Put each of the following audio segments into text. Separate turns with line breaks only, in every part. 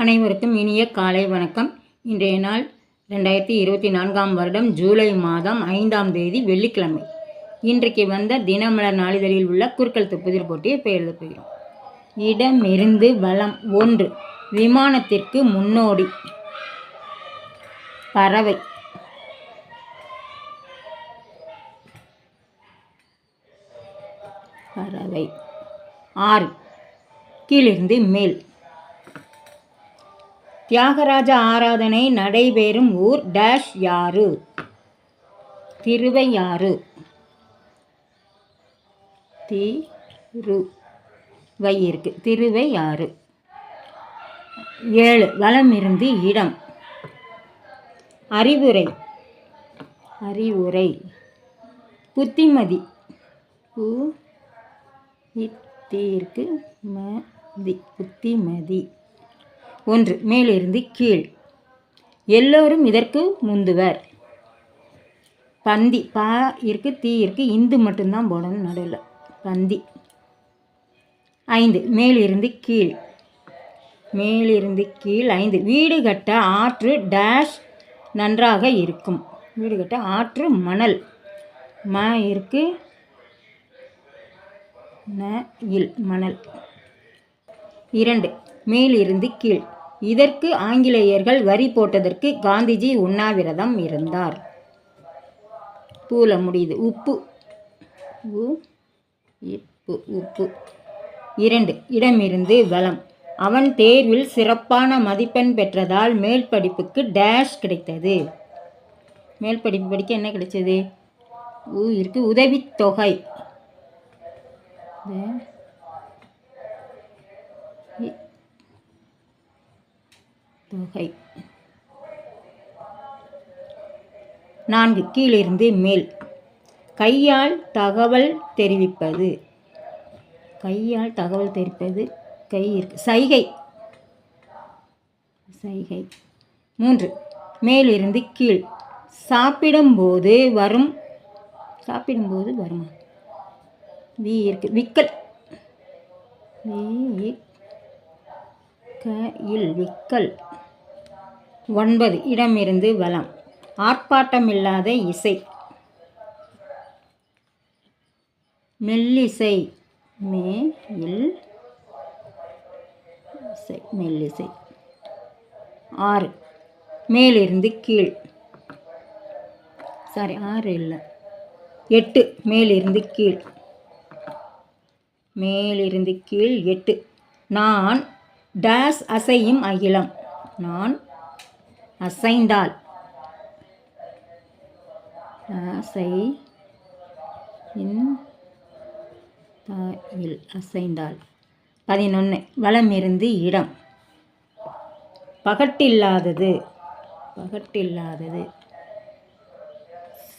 அனைவருக்கும் இனிய காலை வணக்கம். இன்றைய நாள் ரெண்டாயிரத்தி இருபத்தி நான்காம் வருடம் ஜூலை மாதம் ஐந்தாம் தேதி வெள்ளிக்கிழமை. இன்றைக்கு வந்த தினமலர் நாளிதழில் உள்ள குறுக்கல் துப்புதிர் போட்டியை பெயர்ந்து போகிறோம். இடமிருந்து வளம் ஒன்று விமானத்திற்கு முன்னோடி பறவை. பறவை. ஆறு கீழிருந்து மேல். தியாகராஜ ஆராதனை நடைபெறும் ஊர் டேஷ் யாரு? திருவையாறு. திரு வை இருக்கு திருவையாறு. ஏழு. வளமிருந்து இடம். அறிவுரை. அறிவுரை. புத்திமதி. பு இருக்கு மதி புத்திமதி. ஒன்று மேலிருந்து கீழ். எல்லோரும் இதற்கு முந்துவர். பந்தி பா இருக்கு தீ இருக்கு இந்து மட்டும்தான் போடணும் நடுவில். பந்தி. ஐந்து மேலிருந்து கீழ். மேலிருந்து கீழ் ஐந்து. வீடு கட்ட ஆற்று டேஷ் நன்றாக இருக்கும். வீடு கட்ட ஆற்று மணல். ம இருக்கு ந இல் மணல். இரண்டு மேலிருந்து கீழ். இதற்கு ஆங்கிலேயர்கள் வரி போட்டதற்கு காந்திஜி உண்ணாவிரதம் இருந்தார். பூல முடியுது. உப்பு. உ உப்பு. இரண்டு. இடமிருந்து வளம். அவன் தேர்வில் சிறப்பான மதிப்பெண் பெற்றதால் மேல் படிப்புக்கு டேஷ் கிடைத்தது. மேல் படிப்பு படிக்க என்ன கிடைச்சது? உ இருக்கு. உதவித்தொகை தொகை. தொகை நான்கு கீழிருந்து மேல். கையால் தகவல் தெரிவிப்பது. கையால் தகவல் தெரிவிப்பது. கை இருக்கு. சைகை. சைகை. மூன்று மேலிருந்து கீழ். சாப்பிடும்போது வரும். சாப்பிடும்போது வருமா? வி இருக்கு. விக்கல். வி க இல். விக்கல். ஒன்பது. இடமிருந்து வலம் ஆர்ப்பாட்டமில்லாத இசை. மெல்லிசை. மே இல் இசை. மெல்லிசை. ஆறு. மேலிருந்து கீழ். சாரி ஆறு இல்லை. எட்டு. மேலிருந்து கீழ். மேலிருந்து கீழ் எட்டு. நான் டேஸ் அசையும் அகிலம். நான் அசைந்தால் அசை இன் அசைந்தால் பதினொன்று வலமிருந்து இடம். பகட்டில்லாதது பகட்டில்லாதது.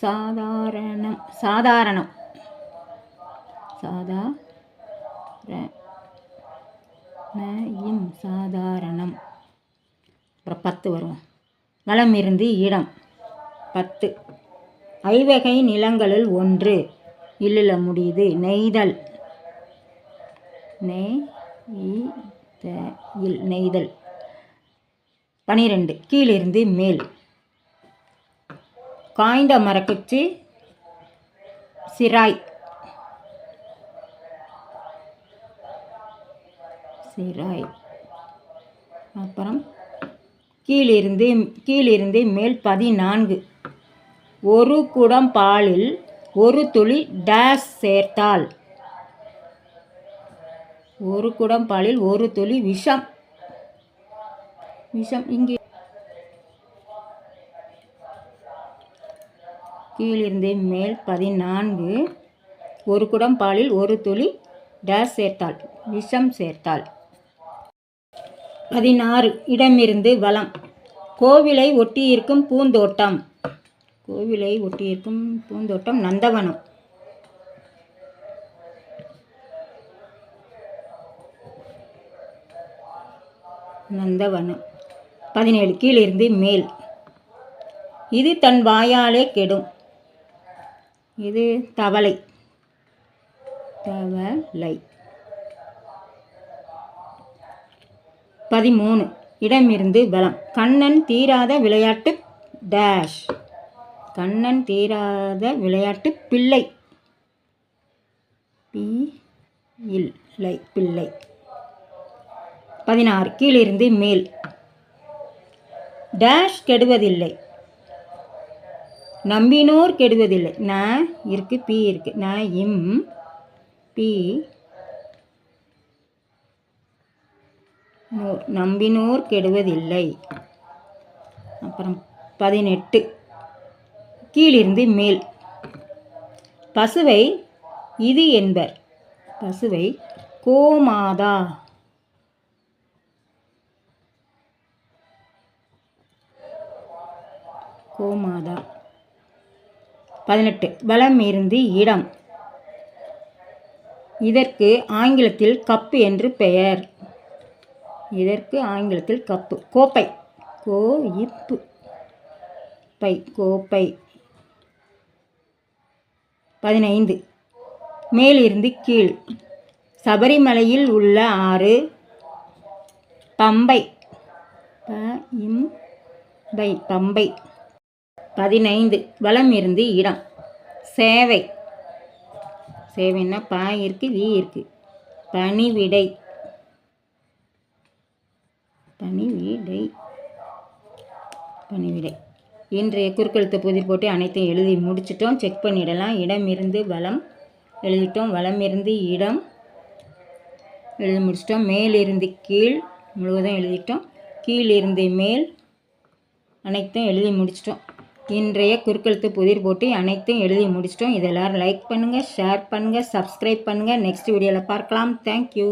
சாதாரணம் சாதாரணம். சாதா சாதாரணம். அப்புறம் பத்து வரும். வலமிருந்து இடம். பத்து. ஐவகை நிலங்களுள் ஒன்று. இல்லில் முடியுது. நெய்தல். நெய் இல் நெய்தல். பனிரெண்டு. கீழிருந்து மேல். காய்ந்த மரக்குச்சி. சிராய். சிராய். அப்புறம் கீழிருந்து கீழிருந்து மேல் பதினான்கு. ஒரு குடம் பாலில் ஒரு துளி டேஸ் சேர்த்தால் ஒரு குடம் பாலில் ஒரு துளி விஷம். விஷம் இங்கே. கீழிருந்து மேல் பதினான்கு. ஒரு குடம் பாலில் ஒரு துளி டேஸ் சேர்த்தால் விஷம் சேர்த்தால் பதினாறு. இடமிருந்து வளம் கோவிலை ஒட்டியிருக்கும் பூந்தோட்டம். கோவிலை ஒட்டியிருக்கும் பூந்தோட்டம் நந்தவனம். நந்தவனம். பதினேழு கீழிருந்து மேல். இது தன் வாயாலே கெடும். இது தவளை. தவளை. பதிமூணு. இடமிருந்து பலம். கண்ணன் தீராத விளையாட்டு டேஷ் கண்ணன் தீராத விளையாட்டு பிள்ளை. பி இல்லை பிள்ளை. பதினாறு கீழிருந்து மேல். டேஷ் கெடுவதில்லை. நம்பினோர் கெடுவதில்லை. ந இருக்கு பி இருக்கு. ந இம் பி நம்பினோர் கெடுவதில்லை. அப்புறம் பதினெட்டு. கீழிருந்து மேல். பசுவை இது என்பர். பசுவை கோமாதா. கோமாதா. பதினெட்டு. வளம் இருந்து இடம். இதற்கு ஆங்கிலத்தில் கப்பு என்று பெயர். இதற்கு ஆங்கிலத்தில் கப்பு கோப்பை. கோ இப்பு பை. கோப்பை. பதினைந்து. மேலிருந்து கீழ். சபரிமலையில் உள்ள ஆறு. பம்பை. ப இம் பை பம்பை. பதினைந்து. வளம் இருந்து இடம். சேவை. சேவைன்னா பா இருக்குது வி இருக்குது பணிவிடை. பணிவிடை பணிவிடை. இன்றைய குறுக்கெழுத்து புதிர் போட்டு அனைத்தையும் எழுதி முடிச்சிட்டோம். செக் பண்ணிடலாம். இடம் இருந்து வளம் எழுதிட்டோம். வளம் இருந்து இடம் எழுதி முடிச்சிட்டோம். மேலிருந்து கீழ் முழுவதும் எழுதிட்டோம். கீழிருந்து மேல் அனைத்தும் எழுதி முடிச்சிட்டோம். இன்றைய குறுக்கெழுத்து புதிர் போட்டு அனைத்தும் எழுதி முடிச்சிட்டோம். இதெல்லாம் லைக் பண்ணுங்கள் ஷேர் பண்ணுங்கள் சப்ஸ்கிரைப் பண்ணுங்கள் நெக்ஸ்ட் வீடியோவில் பார்க்கலாம். தேங்க்யூ